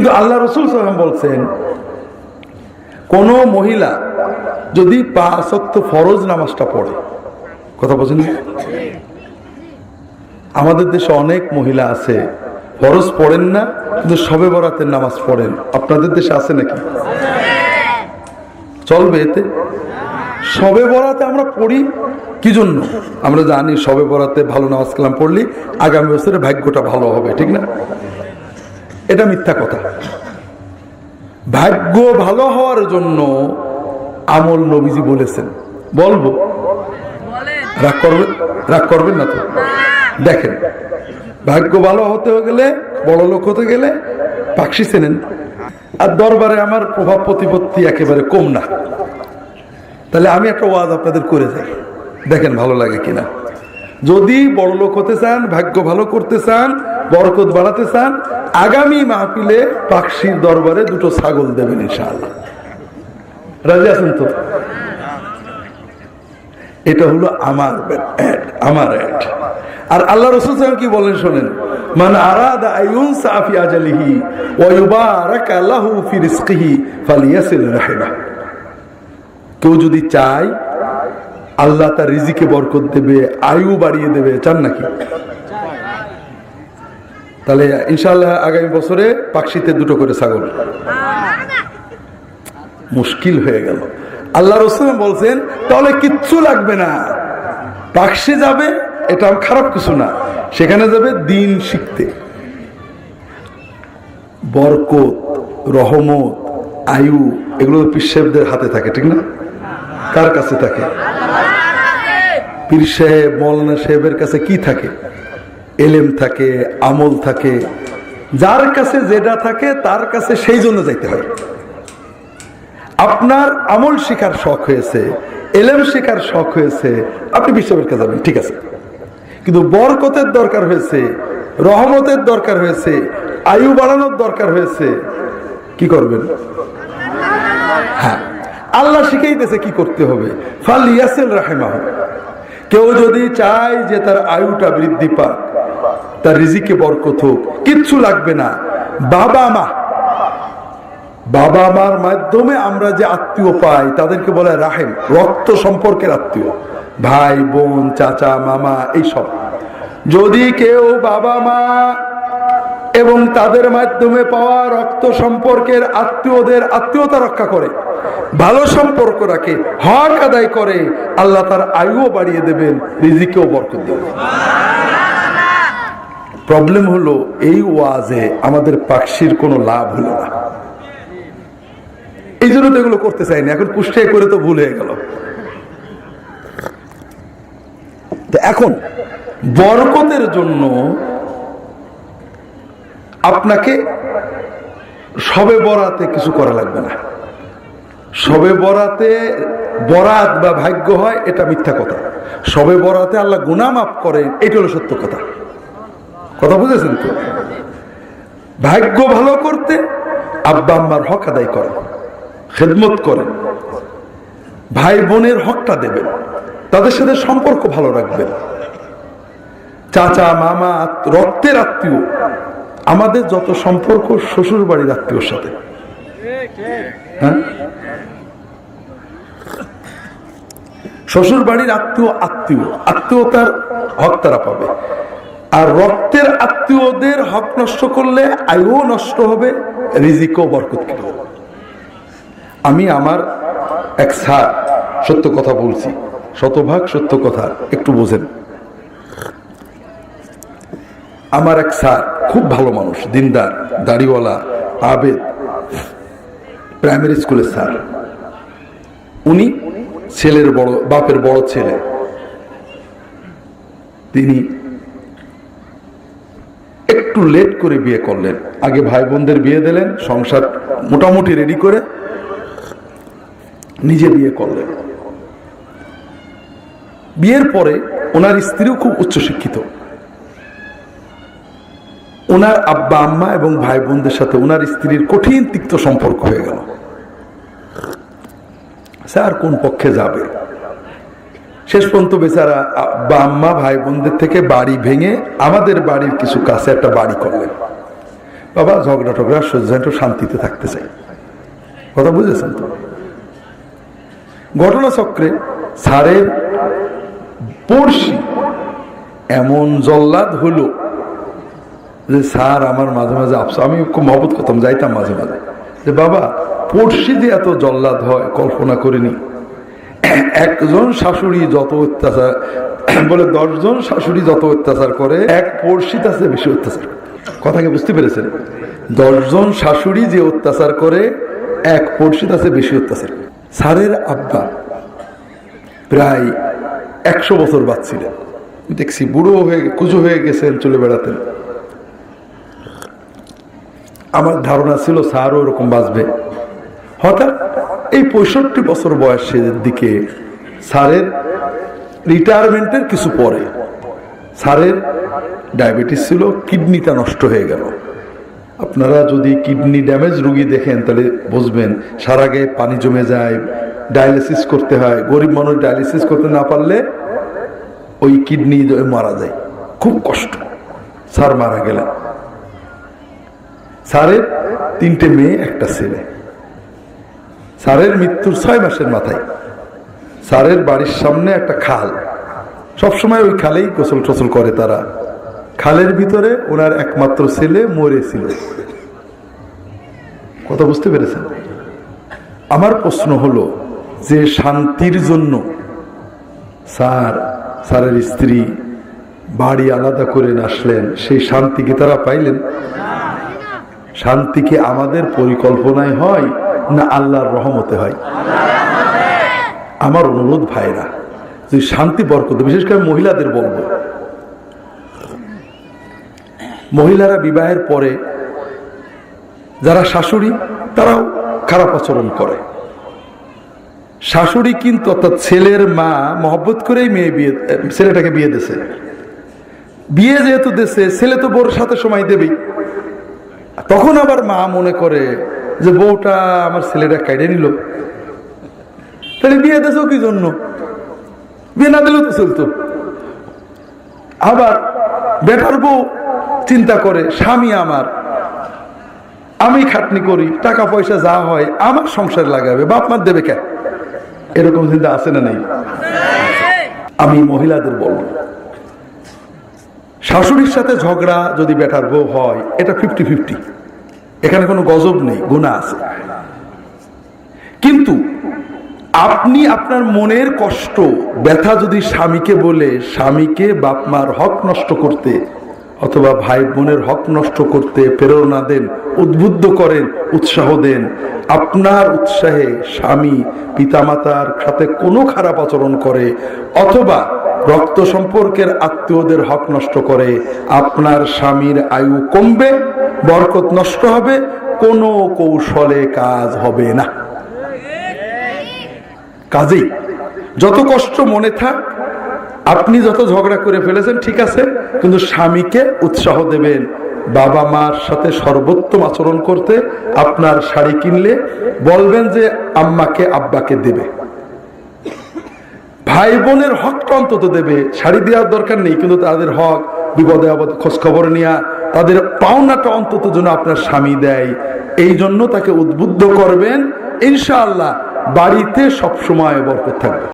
কিন্তু আল্লাহ রসুল সাল্লাম বলছেন, কোন মহিলা যদি পাঁচ ওয়াক্ত ফরজ নামাজটা পড়ে, কথা বলছেন আমাদের দেশে অনেক মহিলা আছে, ফরজ পড়েন না, কিন্তু সবে বরাতের নামাজ পড়েন। আপনাদের দেশে আছে নাকি? চলবে এতে? সবে বরাতে আমরা পড়ি, কি জন্য? আমরা জানি সবে বরাতে ভালো নামাজ কালাম পড়লি, আগামী বছরে ভাগ্যটা ভালো হবে, ঠিক না? এটা মিথ্যা কথা। ভাগ্য ভালো হওয়ার জন্য আমল নবীজি বলেছেন। বলব? রাগ করবেন? রাগ করবেন না তো? দেখেন, ভাগ্য ভালো হতে গেলে, বড় লোক হতে গেলে পাকশি চেনেন। আর দরবারে আমার প্রভাব প্রতিপত্তি একেবারে কম না। তাহলে আমি একটা ওয়াজ আপনাদের করে যাই। দেখেন ভালো লাগে কিনা। যদি বড় লোক হতে চান, ভাগ্য ভালো করতে চান বরকত বাড়াতে চান, আগামী মাহফিলে পাকশির দরবারে দুটো ছাগল দেবেন ইনশাআল্লাহ। রাজি আছেন তো? এটা হলো আমার আমার অ্যাড আর আল্লাহ রসুল কি বলেন শোনেন? মান আরাদা সাফি আজালিহি ফি রিজকিহি ফালিয়াসিল রাহিমা কেউ যদি চায়, আল্লাহ তার রিজিকে বরকত দেবে, আয়ু বাড়িয়ে দেবে, চান নাকি? তাহলে ইনশাল্লাহ আগামী বছরে পাকশিতে দুটো করে ছাগল। মুশকিল হয়ে গেল। আল্লাহ রসুল বলছেন, তাহলে কিচ্ছু লাগবে না। পাকশে যাবে এটা খারাপ কিছু না। সেখানে যাবে দিন শিখতে। বরকত, রহমত, আয়ু, এগুলো পীর হাতে থাকে, ঠিক না? কার কাছে থাকে? পীর সাহেব মৌলানা সাহেবের কাছে কি থাকে? এলেম থাকে, আমল থাকে, যার কাছে যেটা থাকে তার কাছে সেই জন্য যাইতে হয়। আপনার আমল শেখার শখ হয়েছে, এলেম শেখার শখ হয়েছে, আপনি বিশ্ববের কাছে যাবেন, ঠিক আছে। কিন্তু বরকতের দরকার হয়েছে, রহমতের দরকার হয়েছে, আয়ু বাড়ানোর দরকার হয়েছে, কি করবেন? হ্যাঁ আল্লাহ শিখাইতেছে কি করতে হবে। ফাল ইয়াসিল রাহেমাহ, কেউ যদি চায় যে তার আয়ুটা বৃদ্ধি পাক তার রিজিকে বরকত হোক, কিচ্ছু লাগবে না। বাবা মা, বাবা মার মাধ্যমে আমরা যে আত্মীয় পাই, তাদেরকে বলে রাহেম, রক্ত সম্পর্কের আত্মীয়। ভাই, বোন, চাচা, মামা, এইসব। যদি কেউ বাবা মা এবং তাদের মাধ্যমে পাওয়া রক্ত সম্পর্কের আত্মীয়দের আত্মীয়তা রক্ষা করে, ভালো সম্পর্ক রাখে, হক আদায় করে, আল্লাহ তার আয়ুও বাড়িয়ে দেবেন, রিজিকেও বরকত দেবেন। প্রবলেম হলো, এই ওয়াজে আমাদের পাকশির কোনো লাভ হলো না। এই জন্য তো এগুলো করতে চাইনি, এখন পুষ্টে করে তো ভুল হয়ে গেল। এখন, বরকতের জন্য আপনাকে সবে বরাতে কিছু করা লাগবে না। সবে বরাতে বরাত বা ভাগ্য হয়, এটা মিথ্যা কথা। সবে বরাতে আল্লাহ গুনা মাফ করেন, এটা হলো সত্য কথা। কথা বুঝেছেন তো? ভাগ্য ভালো করতে আব্বা আম্মার হক আদায় করেন, খেদমত করেন, ভাই বোনের হকটা দেবেন, তাদের সাথে সম্পর্ক ভালো রাখবেন। চাচা, মামা, রক্তের আত্মীয়, আমাদের যত সম্পর্ক শ্বশুর বাড়ির আত্মীয়র সাথে। হ্যাঁ? শ্বশুর বাড়ির আত্মীয় আত্মীয়, আত্মীয়তার হক তারা পাবে। আর রক্তের আত্মীয়দের হক নষ্ট করলে আয়ুও নষ্ট হবে, রিজিকও বরকত যাবে। আমি আমার এক স্যার, সত্য কথা বলছি। শতভাগ সত্য কথা, একটু বোঝেন। আমার এক স্যার, খুব ভালো মানুষ, দিনদার, দাড়িওয়ালা, আবেদ প্রাইমারি স্কুলের স্যার। উনি ছেলের বড়, বাপের বড় ছেলে। তিনি একটু লেট করে বিয়ে করলেন। আগে ভাই বোনদের বিয়ে দিলেন, সংসার মোটামুটি রেডি করে নিজে বিয়ে করলেন। বিয়ের পরে ওনার স্ত্রীও খুব উচ্চশিক্ষিত। ওনার আব্বা, আম্মা এবং ভাই বোনদের সাথে ওনার স্ত্রীর কঠিন তিক্ত সম্পর্ক হয়ে গেল। স্যার কোন পক্ষে যাবে? শেষ পর্যন্ত বেচারা আম্মা, ভাই, বোনদের থেকে বাড়ি ভেঙে আমাদের বাড়ির কিছু কাছে একটা বাড়ি করলেন। বাবা, ঝগড়া টগড়া সহ্য একটু শান্তিতে থাকতে চাই। কথা বুঝেছেন তো? ঘটনাচক্রে স্যারের পড়শি এমন জল্লাদ হলো যে স্যার আমার মাঝে মাঝে আফসোস, আমি খুব মহবত করতাম, যাইতাম মাঝে মাঝে। যে বাবা, পড়শি যে এত জল্লাদ হয়, কল্পনা করিনি। একজন শাশুড়ি যত অত্যাচার, বলে দশজন শাশুড়ি যত অত্যাচার করে, এক পড়শি তার চেয়ে বেশি অত্যাচার করে। কথা কি বুঝতে পেরেছেন দশজন শাশুড়ি যে অত্যাচার করে, এক পড়শি তার চেয়ে বেশি অত্যাচার। স্যারের আব্বা প্রায় একশো বছর বাঁচছিলেন দেখছি বুড়ো হয়ে, কুজো হয়ে গেছেন, চলে বেড়াতেন আমার ধারণা ছিল স্যারও ওরকম বাঁচবে হঠাৎ এই পঁয়ষট্টি বছর বয়সের দিকে স্যারের রিটায়ারমেন্টের কিছু পরে স্যারের ডায়াবেটিস ছিল কিডনিটা নষ্ট হয়ে গেল। আপনারা যদি কিডনি ড্যামেজ রুগী দেখেন, তাহলে বুঝবেন সারা গায়ে পানি জমে যায় ডায়ালিসিস করতে হয়। গরিব মানুষ ডায়ালিসিস করতে না পারলে ওই কিডনি মারা যায়। খুব কষ্ট। স্যার মারা গেলেন। স্যারের তিনটে মেয়ে, একটা ছেলে। স্যারের মৃত্যুর ছয় মাসের মাথায়। স্যারের বাড়ির সামনে একটা খাল। সবসময় ওই খালেই গোসল টোসল করে তারা। খালের ভিতরে ওনার একমাত্র ছেলে মরেছিল কথা বুঝতে পেরেছেন? আমার প্রশ্ন হলো, যে শান্তির জন্য স্যার, স্যারের স্ত্রী বাড়ি আলাদা করে আসলেন সেই শান্তি কি তারা পাইলেন? শান্তি কি আমাদের পরিকল্পনায় হয়? না আল্লাহর রহমতে হয়। আমার অনুরোধ ভাইরা, যে শান্তি বরকত, বিশেষ করে মহিলাদের বলব। মহিলারা বিবাহের পরে যারা শাশুড়ি, তারাও খারাপ আচরণ করে। শাশুড়ি কিন্তু অর্থাৎ ছেলের মা মহব্বত করেই মেয়ে বিয়ে, ছেলেটাকে বিয়ে দিছে বিয়ে যেহেতু দেশে ছেলে তো বোর সাথে সময় দেবেই। তখন আবার মা মনে করে যে বউটা আমার ছেলেটা কেড়ে নিল। তাহলে বিয়ে দেছো কি জন্য? বিয়ে না দিলেও তো চলতো। আবার বেটার বউ চিন্তা করে, স্বামী আমার, আমি খাটনি করি, টাকা পয়সা যা হয়, আমার সংসার লাগাবে, বাপ মার দেবে কে? এরকম চিন্তা আছে না নেই? আমি মহিলাদের বলব, শাশুড়ির সাথে ঝগড়া যদি বেটার বউ হয়, এটা ফিফটি ফিফটি এখানে কোনো গজব নেই গুণা আছে। কিন্তু আপনি আপনার মনের কষ্ট, ব্যথা যদি স্বামীকে বলে, স্বামীকে বাপমার হক নষ্ট করতে অথবা ভাই বোনের হক নষ্ট করতে প্রেরণা দেন, উদ্বুদ্ধ করেন, উৎসাহ দেন, আপনার উৎসাহে স্বামী পিতামাতার সাথে কোনো খারাপ আচরণ করে, অথবা রক্ত সম্পর্কের আত্মীয়দের হক নষ্ট করে, আপনার স্বামীর আয়ু কমবে, বরকত নষ্ট হবে, কোনো কৌশলে কাজ হবে না। কাজেই যত কষ্ট মনে থাক, আপনি যত ঝগড়া করে ফেলেছেন, ঠিক আছে, কিন্তু স্বামীকে উৎসাহ দেবেন। বাবা মার সাথে সর্বোত্তম আচরণ করতে আপনার শাড়ি কিনলে বলবেন যে, আম্মাকে, আব্বাকে দেবে। ভাই বোনের হকটা অন্তত দেবে, শাড়ি দেওয়ার দরকার নেই, কিন্তু তাদের হক, বিপদে আবদ খোঁজ খবর নেওয়া তাদের পাওনাটা অন্তত যেন আপনার স্বামী দেয়। এই জন্য তাকে উদ্বুদ্ধ করবেন, ইনশাআল্লাহ বাড়িতে সবসময় বরকত থাকবে।